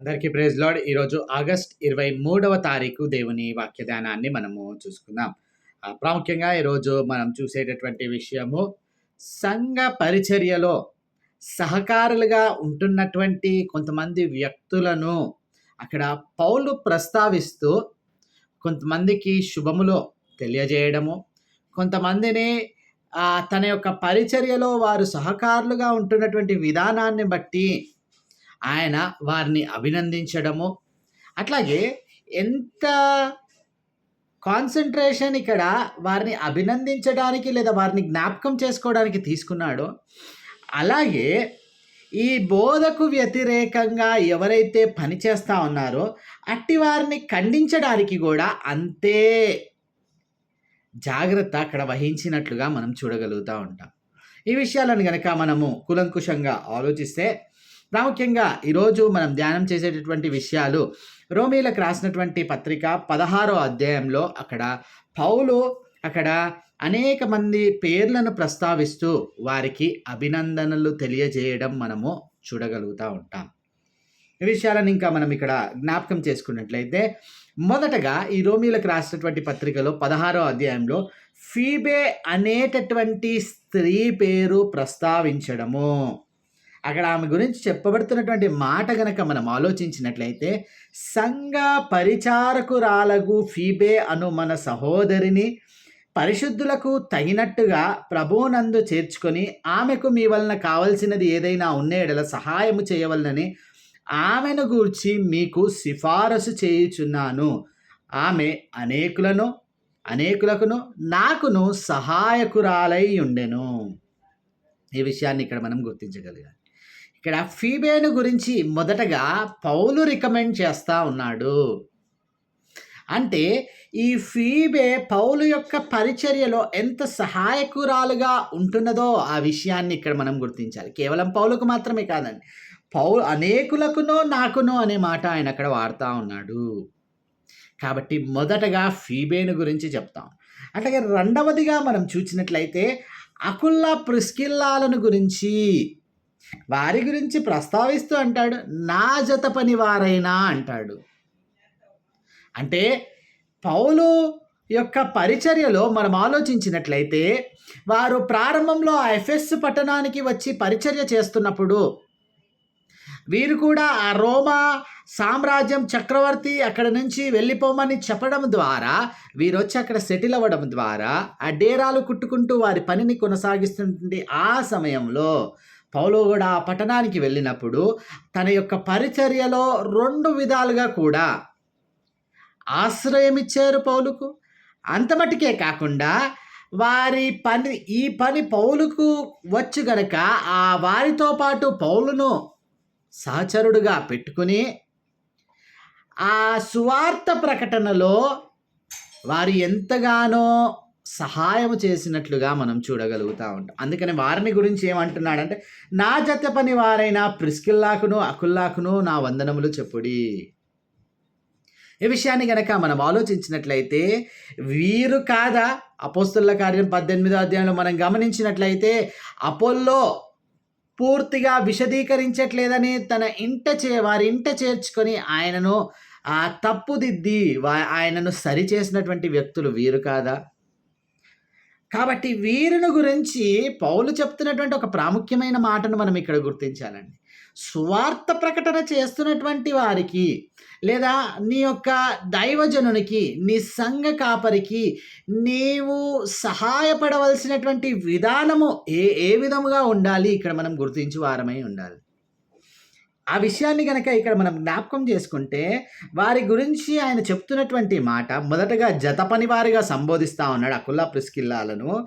అందరికీ praise lord ఈరోజు August ఇరవై మూడవ తారీఖు దేవుని వాక్యదానాన్ని మనము చూసుకుందాం. ప్రాముఖ్యంగా ఈరోజు మనం చూసేటటువంటి విషయము సంఘ పరిచర్యలో సహకారులుగా ఉంటున్నటువంటి కొంతమంది వ్యక్తులను అక్కడ పౌలు ప్రస్తావిస్తూ కొంతమందికి శుభములో తెలియజేయడము కొంతమందిని తన యొక్క పరిచర్యలో వారు సహకారులుగా ఉంటున్నటువంటి విధానాన్ని బట్టి ఆయన వారిని అభినందించడము. అట్లాగే ఎంత కాన్సన్ట్రేషన్ ఇక్కడ వారిని అభినందించడానికి లేదా వారిని జ్ఞాపకం చేసుకోవడానికి తీసుకున్నాడో అలాగే ఈ బోధకు వ్యతిరేకంగా ఎవరైతే పనిచేస్తా ఉన్నారో అట్టి వారిని ఖండించడానికి కూడా అంతే జాగ్రత్త అక్కడ వహించినట్లుగా మనం చూడగలుగుతూ ఉంటాం. ఈ విషయాలను కనుక మనము కులంకుషంగా ఆలోచిస్తే ప్రాముఖ్యంగా ఈరోజు మనం ధ్యానం చేసేటటువంటి విషయాలు రోమీలకు రాసినటువంటి పత్రిక పదహారో అధ్యాయంలో అక్కడ పౌలు అక్కడ అనేక మంది పేర్లను ప్రస్తావిస్తూ వారికి అభినందనలు తెలియజేయడం మనము చూడగలుగుతూ ఉంటాం. ఈ విషయాలను ఇంకా మనం ఇక్కడ జ్ఞాపకం చేసుకున్నట్లయితే మొదటగా ఈ రోమిలకు రాసినటువంటి పత్రికలో పదహారో అధ్యాయంలో ఫీబే అనేటటువంటి స్త్రీ పేరు ప్రస్తావించడము. అక్కడ ఆమె గురించి చెప్పబడుతున్నటువంటి మాట గనక మనం ఆలోచించినట్లయితే సంఘ పరిచారకురాలగు ఫీబే అను మన సహోదరిని పరిశుద్ధులకు తగినట్టుగా ప్రభువునందు చేర్చుకొని ఆమెకు మీ వలన కావలసినది ఏదైనా ఉన్నేడల సహాయము చేయవలనని ఆమెను గూర్చి మీకు సిఫారసు చేయుచున్నాను. ఆమె అనేకులను అనేకులకును నాకును సహాయకురాలై ఉండెను. ఈ విషయాన్ని ఇక్కడ మనం గుర్తించగలిగాం ఇక్కడ ఫీబేను గురించి మొదటగా పౌలు రికమెండ్ చేస్తూ ఉన్నాడు. అంటే ఈ ఫీబే పౌలు యొక్క పరిచర్యలో ఎంత సహాయకురాలుగా ఉంటున్నదో ఆ విషయాన్ని ఇక్కడ మనం గుర్తించాలి. కేవలం పౌలకు మాత్రమే కాదండి. పౌలు అనేకులకునో నాకునో అనే మాట ఆయన అక్కడ వాడుతూ ఉన్నాడు. కాబట్టి మొదటగా ఫీబేను గురించి చెప్తాం. అట్లాగే రెండవదిగా మనం చూసినట్లయితే అకుల్లా ప్రిస్కిల్లాలను గురించి వారి గురించి ప్రస్తావిస్తూ అంటాడు నా జత పని వారైనా అంటాడు. అంటే పౌలు యొక్క పరిచర్యలో మనం ఆలోచించినట్లయితే వారు ప్రారంభంలో ఆ ఎఫ్ఎస్ పట్టణానికి వచ్చి పరిచర్య చేస్తున్నప్పుడు వీరు కూడా ఆ రోమా సామ్రాజ్యం చక్రవర్తి అక్కడ నుంచి వెళ్ళిపోమని చెప్పడం ద్వారా వీరు వచ్చి అక్కడ సెటిల్ అవ్వడం ద్వారా ఆ డేరాలు కుట్టుకుంటూ వారి పనిని కొనసాగిస్తుంటే ఆ సమయంలో పౌలు కూడా ఆ పట్టణానికి వెళ్ళినప్పుడు తన యొక్క పరిచర్యలో రెండు విధాలుగా కూడా ఆశ్రయం ఇచ్చారు పౌలుకు. అంత మట్టుకే కాకుండా వారి పని ఈ పని పౌలుకు వచ్చు గనక ఆ వారితో పాటు పౌలును సహచరుడుగా పెట్టుకుని ఆ సువార్త ప్రకటనలో వారు ఎంతగానో సహాయం చేసినట్లుగా మనం చూడగలుగుతూ ఉంటాం. అందుకని వారిని గురించి ఏమంటున్నాడంటే నా జత పని వారైన ప్రిస్కిల్లాకును అకుల్లాకును నా వందనములు చెప్పుడి. ఈ విషయాన్ని గనక మనం ఆలోచించినట్లయితే వీరు కాదా? అపోస్తుల కార్యం పద్దెనిమిదో అధ్యాయంలో మనం గమనించినట్లయితే అపోల్లో పూర్తిగా విశదీకరించట్లేదని తన ఇంట చే వారి ఇంట చేర్చుకొని ఆయనను ఆ తప్పుదిద్ది వా- ఆయనను సరిచేసినటువంటి వ్యక్తులు వీరు కాదా? కాబట్టి వీరిని గురించి పౌలు చెప్తున్నటువంటి ఒక ప్రాముఖ్యమైన మాటను మనం ఇక్కడ గుర్తించాలండి. స్వార్థ ప్రకటన చేస్తున్నటువంటి వారికి లేదా నీ యొక్క దైవజనునికి నీ సంఘ కాపరికి నీవు సహాయపడవలసినటువంటి విధానము ఏ ఏ విధముగా ఉండాలి? ఇక్కడ మనం గుర్తించి వారమై ఉండాలి. ఆ విషయాన్ని కనుక ఇక్కడ మనం జ్ఞాపకం చేసుకుంటే వారి గురించి ఆయన చెప్తున్నటువంటి మాట మొదటగా జత పని వారిగా సంబోధిస్తా ఉన్నాడు అకుల్లా ప్రిస్కిల్లాలను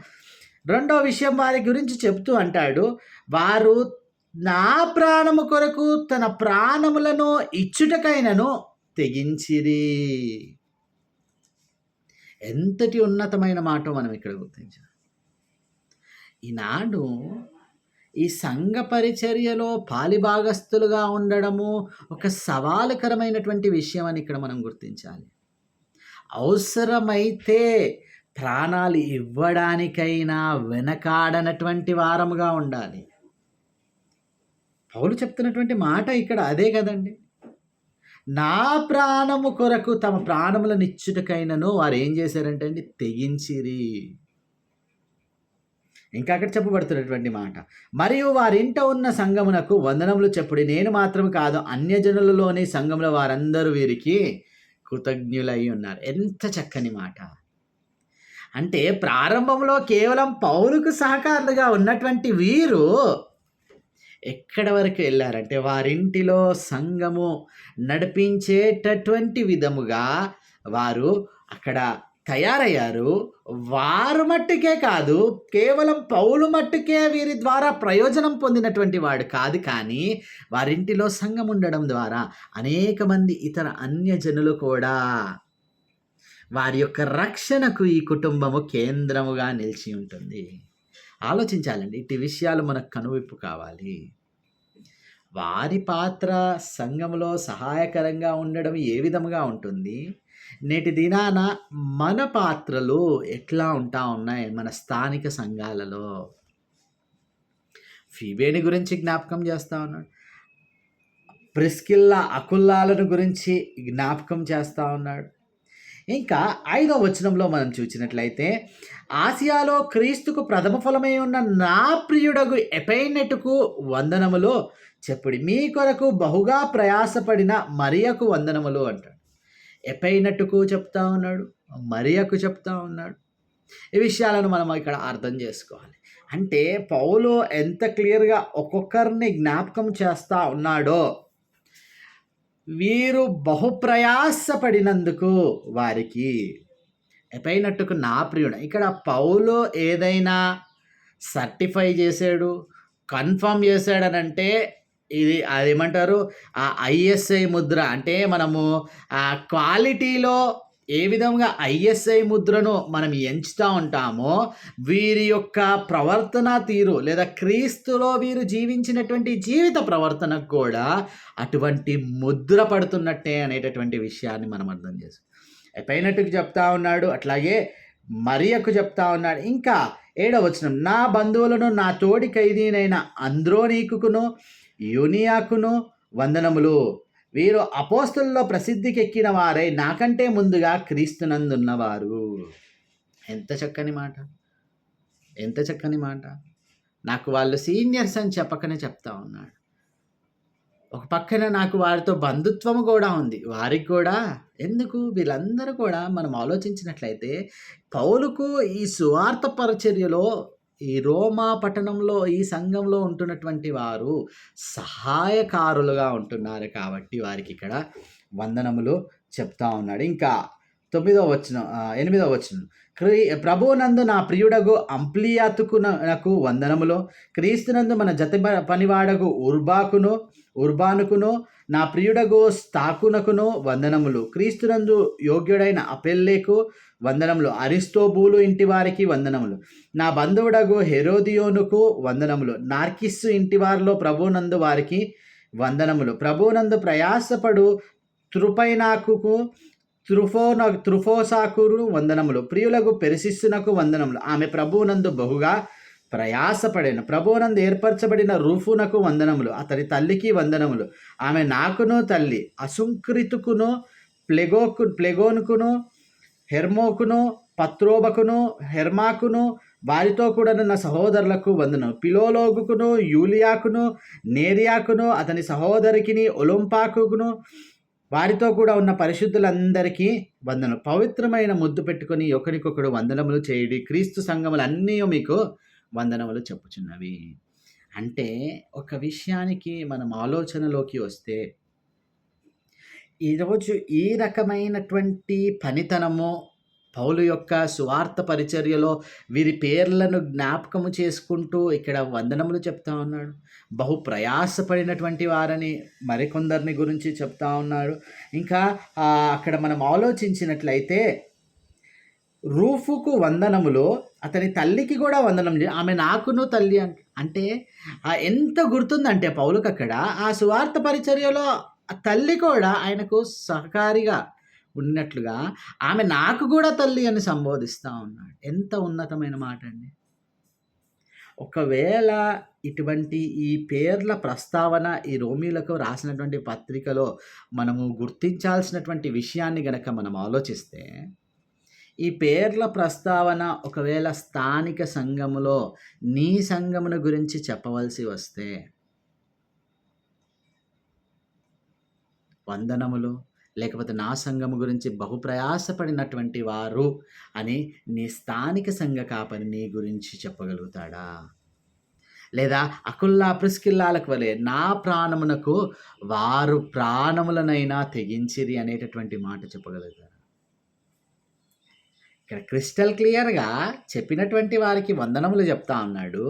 రెండో విషయం వారి గురించి చెప్తూ అంటాడు వారు నా ప్రాణము కొరకు తన ప్రాణములను ఇచ్చుటకైనను తెగించిరి. ఎంతటి ఉన్నతమైన మాట మనం ఇక్కడ గుర్తించాం ఈనాడు ఈ సంఘ పరిచర్యలో పాలిభాగస్తులుగా ఉండడము ఒక సవాలుకరమైనటువంటి విషయం అని ఇక్కడ మనం గుర్తించాలి. అవసరమైతే ప్రాణాలు ఇవ్వడానికైనా వెనకాడనటువంటి వారముగా ఉండాలి. పౌలు చెప్తున్నటువంటి మాట ఇక్కడ అదే కదండి. నా ప్రాణము కొరకు తమ ప్రాణములను ఇచ్చుటకైనను వారు ఏం చేశారంటే అండి? తెగించిరి. ఇంకా అక్కడ చెప్పబడుతున్నటువంటి మాట. మరియు వారింట ఉన్న సంగమునకు వందనములు చెప్పుడి. నేను మాత్రం కాదు అన్యజనులలోని సంఘముల వారందరూ వీరికి కృతజ్ఞులై ఉన్నారు. ఎంత చక్కని మాట. అంటే ప్రారంభంలో కేవలం పౌరుకు సహకారులుగా ఉన్నటువంటి వీరు ఎక్కడ వరకు వెళ్ళారంటే వారింటిలో సంఘము నడిపించేటటువంటి విధముగా వారు అక్కడ తయారయ్యారు. వారు మట్టుకే కాదు కేవలం పౌలు మట్టుకే వీరి ద్వారా ప్రయోజనం పొందినటువంటి వాడు కాదు కానీ వారింటిలో సంఘం ఉండడం ద్వారా అనేక మంది ఇతర అన్యజనులు కూడా వారి యొక్క రక్షణకు ఈ కుటుంబము కేంద్రముగా నిలిచి ఉంటుంది. ఆలోచించాలండి ఇటు విషయాలు మనకు కనువిప్పు కావాలి. వారి పాత్ర సంఘంలో సహాయకరంగా ఉండడం ఏ విధముగా ఉంటుంది? నేటి దినాన మన పాత్రలు ఎట్లా ఉంటా ఉన్నాయి మన స్థానిక సంఘాలలో? ఫీబేని గురించి జ్ఞాపకం చేస్తా ఉన్నాడు. ప్రిస్కిల్లా అకుల్లాలను గురించి జ్ఞాపకం చేస్తూ ఉన్నాడు. ఇంకా ఐదో వచనంలో మనం చూసినట్లయితే ఆసియాలో క్రీస్తుకు ప్రథమ ఫలమై ఉన్న నా ప్రియుడగు ఎపైనెటుకు వందనములు చెప్పుడి మీ కొరకు బహుగా ప్రయాసపడిన మరియకు వందనములు అంటాడు. ఎపైనట్టుకు చెప్తా ఉన్నాడు మరియకు చెప్తా ఉన్నాడు. ఈ విషయాలను మనం ఇక్కడ అర్థం చేసుకోవాలి. అంటే పౌలు ఎంత క్లియర్గా ఒక్కొక్కరిని జ్ఞాపకం చేస్తా ఉన్నాడో వీరు బహుప్రయాసపడినందుకు వారికి ఎపైనట్టుకు నా ప్రియుడు. ఇక్కడ పౌలు ఏదైనా సర్టిఫై చేశాడు కన్ఫర్మ్ చేశాడనంటే ఇది అదేమంటారు? ఆ ఐఎస్ఐ ముద్ర. అంటే మనము ఆ క్వాలిటీలో ఏ విధంగా ఐఎస్ఐ ముద్రను మనం ఎంచుతూ ఉంటామో వీరి యొక్క ప్రవర్తన తీరు లేదా క్రీస్తులో వీరు జీవించినటువంటి జీవిత ప్రవర్తనకు కూడా అటువంటి ముద్ర పడుతున్నట్టే అనేటటువంటి విషయాన్ని మనం అర్థం చేసుకో పైనట్టుకు చెప్తా ఉన్నాడు అట్లాగే మరియకు చెప్తా ఉన్నాడు. ఇంకా ఏడవచనం నా బంధువులను నా తోడి ఖైదీనైన అంద్రోనీకును యూనియాకును వందనములు. వీరు అపోస్తుల్లో ప్రసిద్ధికెక్కిన వారై నాకంటే ముందుగా క్రీస్తునందున్నవారు. ఎంత చక్కని మాట. ఎంత చక్కని మాట. నాకు వాళ్ళు సీనియర్స్ అని చెప్పకనే చెప్తా ఉన్నాడు. ఒక పక్కన నాకు వారితో బంధుత్వం కూడా ఉంది. వారికి కూడా ఎందుకు? వీళ్ళందరూ కూడా మనం ఆలోచించినట్లయితే పౌలుకు ఈ సువార్త పరిచర్యలో ఈ రోమా పట్టణంలో ఈ సంఘంలో ఉంటున్నటువంటి వారు సహాయకారులుగా ఉంటున్నారు కాబట్టి వారికి ఇక్కడ వందనములు చెప్తా ఉన్నాడు. ఇంకా తొమ్మిదో వచ్చిన ఎనిమిదో వచ్చిన క్రీ ప్రభునందు నా ప్రియుడగు అంప్లియాతుకునకు వందనములు క్రీస్తునందు మన జత పనివాడగు ఉర్బాకును ఉర్బానుకును నా ప్రియుడగు స్థాకునకును వందనములు. క్రీస్తునందు యోగ్యుడైన అపెల్లేకు వందనములు. అరిస్తోబూలు ఇంటి వారికి వందనములు. నా బంధువుడగు హెరోదియోనుకు వందనములు. నార్కిస్సు ఇంటి వారిలో ప్రభునందు వారికి వందనములు. ప్రభునందు ప్రయాసపడు త్రుపైనాకుకు త్రుఫోన త్రుఫోసాకురు వందనములు. ప్రియులకు పెరిసిస్సునకు వందనములు. ఆమె ప్రభువునందు బహుగా ప్రయాసపడిన. ప్రభువునందు ఏర్పరచబడిన రూఫునకు వందనములు అతని తల్లికి వందనములు. ఆమె నాకును తల్లి అసుంకృతుకును ప్లెగోకు ప్లెగోనుకును హెర్మోకును పత్రోబకును హెర్మాకును వారితో కూడా సహోదరులకు వందనం పిలోలోగుకును యూలియాకును నేరియాకును అతని సహోదరికిని ఒలంపాకును వారితో కూడా ఉన్న పరిశుద్ధులందరికీ వందనం పవిత్రమైన ముద్దు పెట్టుకొని ఒకరికొకడు వందనములు చేయడి క్రీస్తు సంఘములు అన్నీ మీకు వందనములు చెప్పుచున్నవి. అంటే ఒక విషయానికి మనం ఆలోచనలోకి వస్తే ఈరోజు ఈ రకమైనటువంటి పనితనము పౌలు యొక్క సువార్త పరిచర్యలో వీరి పేర్లను జ్ఞాపకము చేసుకుంటూ ఇక్కడ వందనములు చెప్తా ఉన్నాడు. బహు ప్రయాసపడినటువంటి వారని మరికొందరిని గురించి చెప్తా ఉన్నాడు. ఇంకా అక్కడ మనం ఆలోచించినట్లయితే రూఫుకు వందనములో అతని తల్లికి కూడా వందనం ఆమె నాకును తల్లి అంటే ఎంత గుర్తుందంటే పౌలుకు అక్కడ ఆ సువార్త పరిచర్యలో తల్లి కూడా ఆయనకు సహకారిగా ఉన్నట్లుగా ఆమె నాకు కూడా తల్లి అని సంబోధిస్తూ ఉన్నాడు. ఎంత ఉన్నతమైన మాట అండి. ఒకవేళ ఇటువంటి ఈ పేర్ల ప్రస్తావన ఈ రోమీలకు రాసినటువంటి పత్రికలో మనము గుర్తించాల్సినటువంటి విషయాన్ని గనక మనం ఆలోచిస్తే ఈ పేర్ల ప్రస్తావన ఒకవేళ స్థానిక సంఘములో నీ సంఘమును గురించి చెప్పవలసి వస్తే? వందనములు లేకపోతే నా సంఘము గురించి బహు ప్రయాసపడినటువంటి వారు అని నీ స్థానిక సంఘ కాపరి నీ గురించి చెప్పగలుగుతాడా? లేదా అకుల్లా ప్రిస్కిల్లాలకు వలె నా ప్రాణమునకు వారు ప్రాణములనైనా తెగించిరి అనేటటువంటి మాట చెప్పగలుగుతారు? ఇక్కడ క్రిస్టల్ క్లియర్గా చెప్పినటువంటి వారికి వందనములు చెప్తా ఉన్నాడు.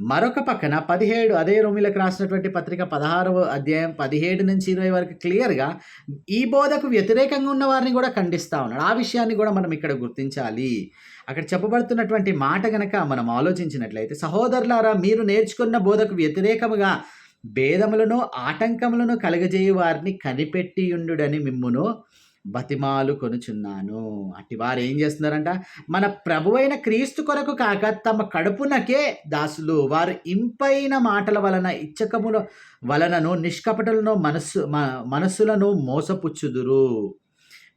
మరొక పక్కన పదిహేడు అదే రోమిలకు రాసినటువంటి పత్రిక పదహారవ అధ్యాయం పదిహేడు నుంచి ఇరవై వరకు క్లియర్గా ఈ బోధకు వ్యతిరేకంగా ఉన్న వారిని కూడా ఖండిస్తూ ఉన్నాడు. ఆ విషయాన్ని కూడా మనం ఇక్కడ గుర్తించాలి. అక్కడ చెప్పబడుతున్నటువంటి మాట గనక మనం ఆలోచించినట్లయితే సహోదరులారా మీరు నేర్చుకున్న బోధకు వ్యతిరేకముగా భేదములను ఆటంకములను కలగజేయు వారిని కనిపెట్టియుండుడని మిమ్మును బతిమాలు కొనుచున్నాను. అట్టి వారు ఏం చేస్తున్నారంట? మన ప్రభువైన క్రీస్తు కొరకు కాక తమ కడుపునకే దాసులు. వారు ఇంపైన మాటల వలన ఇచ్చకముల వలనను నిష్కపటలను మనస్సు మనస్సులను మోసపుచ్చుదురు.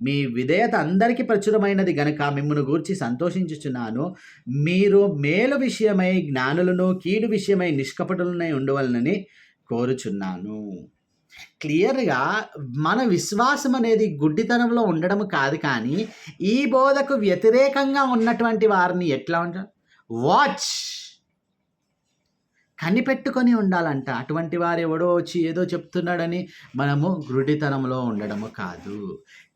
మీ విధేయత అందరికీ ప్రచురమైనది గనక మిమ్మల్ని గూర్చి సంతోషించుచున్నాను. మీరు మేలు విషయమై జ్ఞానులను కీడు విషయమై నిష్కపటులనై ఉండవలనని కోరుచున్నాను. క్లియర్గా మన విశ్వాసం అనేది గుడ్డితనంలో ఉండడం కాదు కానీ ఈ బోధకు వ్యతిరేకంగా ఉన్నటువంటి వారిని ఎట్లా ఉంటారు వాచ్! కనిపెట్టుకొని ఉండాలంట. అటువంటి వారు ఎవడో వచ్చి ఏదో చెప్తున్నాడని మనము గుడ్డితనంలో ఉండడము కాదు.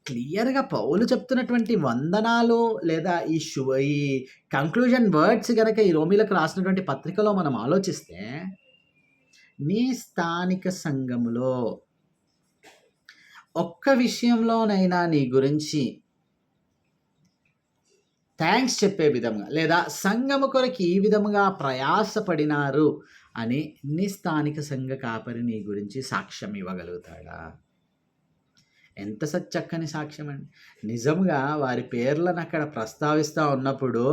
క్లియర్గా పౌలు చెప్తున్నటువంటి వందనాలు లేదా ఈ షు ఈ కంక్లూజన్ వర్డ్స్ కనుక ఈ రోమిలకు రాసినటువంటి పత్రికలో మనం ఆలోచిస్తే నీ స్థానిక సంఘములో ఒక్క విషయంలోనైనా నీ గురించి థ్యాంక్స్ చెప్పే విధంగా లేదా సంఘము కొరకు ఈ విధముగా ప్రయాసపడినారు అని నీ స్థానిక సంఘ కాపరి నీ గురించి సాక్ష్యం ఇవ్వగలుగుతాడా? ఎంత చక్కని సాక్ష్యం అండి నిజంగా వారి పేర్లను అక్కడ ప్రస్తావిస్తూ ఉన్నప్పుడు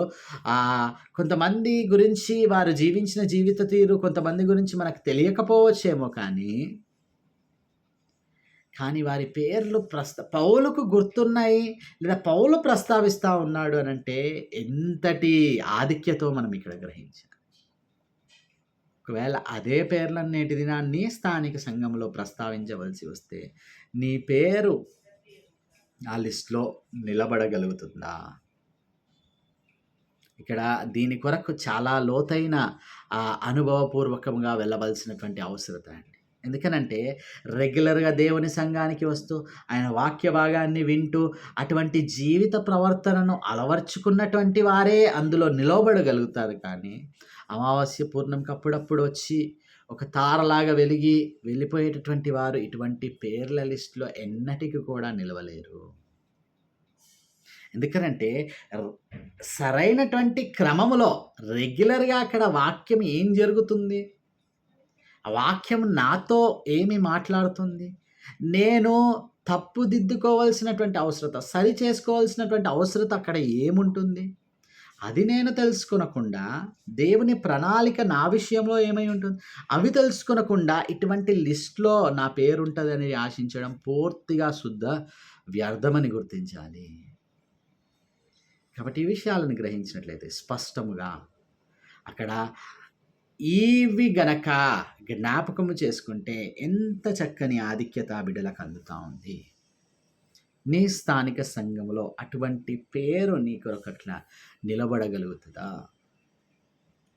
కొంతమంది గురించి వారు జీవించిన జీవిత తీరు కొంతమంది గురించి మనకు తెలియకపోవచ్చేమో కానీ కానీ వారి పేర్లు ప్రస్త పౌలుకు గుర్తున్నాయి లేదా పౌలు ప్రస్తావిస్తూ ఉన్నాడు అని అంటే ఎంతటి ఆధిక్యతో మనం ఇక్కడ గ్రహించాలి ఒకవేళ అదే పేర్లను నేటి దినాన్ని స్థానిక సంఘంలో ప్రస్తావించవలసి వస్తే నీ పేరు ఆ లిస్ట్లో నిలబడగలుగుతుందా? ఇక్కడ దీని కొరకు చాలా లోతైన అనుభవపూర్వకంగా వెళ్ళవలసినటువంటి అవసరత అండి. ఎందుకనంటే రెగ్యులర్గా దేవుని సంఘానికి వస్తూ ఆయన వాక్య భాగాన్ని వింటూ అటువంటి జీవిత ప్రవర్తనను అలవర్చుకున్నటువంటి వారే అందులో నిలవబడగలుగుతారు. కానీ అమావాస్య పూర్ణంకి అప్పుడప్పుడు వచ్చి ఒక తారలాగా వెలిగి వెళ్ళిపోయేటటువంటి వారు ఇటువంటి పేర్ల లిస్టులో ఎన్నటికి కూడా నిలవలేరు. ఎందుకనంటే సరైనటువంటి క్రమములో రెగ్యులర్గా అక్కడ వాక్యం ఏం జరుగుతుంది? ఆ వాక్యం నాతో ఏమి మాట్లాడుతుంది? నేను తప్పు దిద్దుకోవాల్సినటువంటి అవసరత సరి చేసుకోవాల్సినటువంటి అవసరత అక్కడ ఏముంటుంది? అది నేను తెలుసుకునకుండా దేవుని ప్రణాళిక నా విషయంలో ఏమై ఉంటుంది? అవి తెలుసుకునకుండా ఇటువంటి లిస్ట్లో నా పేరు ఉంటుందని ఆశించడం పూర్తిగా శుద్ధ వ్యర్థమని గుర్తించాలి. కాబట్టి ఈ విషయాలను గ్రహించినట్లయితే స్పష్టముగా అక్కడ ఇవి గనక జ్ఞాపకము చేసుకుంటే ఎంత చక్కని ఆధిక్యత బిడ్డలకు అందుతూ ఉంది. నీ స్థానిక సంఘంలో అటువంటి పేరు నీ కొరకట్లా నిలబడగలుగుతుందా?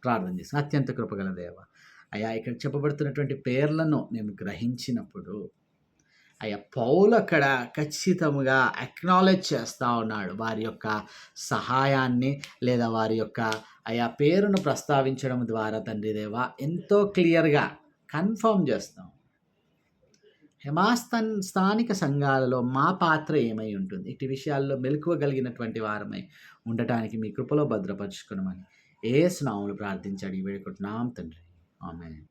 ప్రార్థన చేసి అత్యంత కృపగల దేవ అయ్యా ఇక్కడ చెప్పబడుతున్నటువంటి పేర్లను నేను గ్రహించినప్పుడు అయ్యా పౌలు అక్కడ ఖచ్చితంగా అక్నాలెడ్జ్ చేస్తూ ఉన్నాడు. వారి యొక్క సహాయాన్ని లేదా వారి యొక్క అయా పేరును ప్రస్తావించడం ద్వారా తండ్రి దేవ ఎంతో క్లియర్గా కన్ఫర్మ్ చేస్తాం హిమాస్థన్ స్థానిక సంఘాలలో మా పాత్ర ఏమై ఉంటుంది? ఇటు విషయాల్లో మెలకువగలిగినటువంటి వారమై ఉండటానికి మీ కృపలో భద్రపరుచుకునమని ఏ స్నాములు ప్రార్థించాడు. ఈ వేడుకుంటున్నాం తండ్రి. ఆమె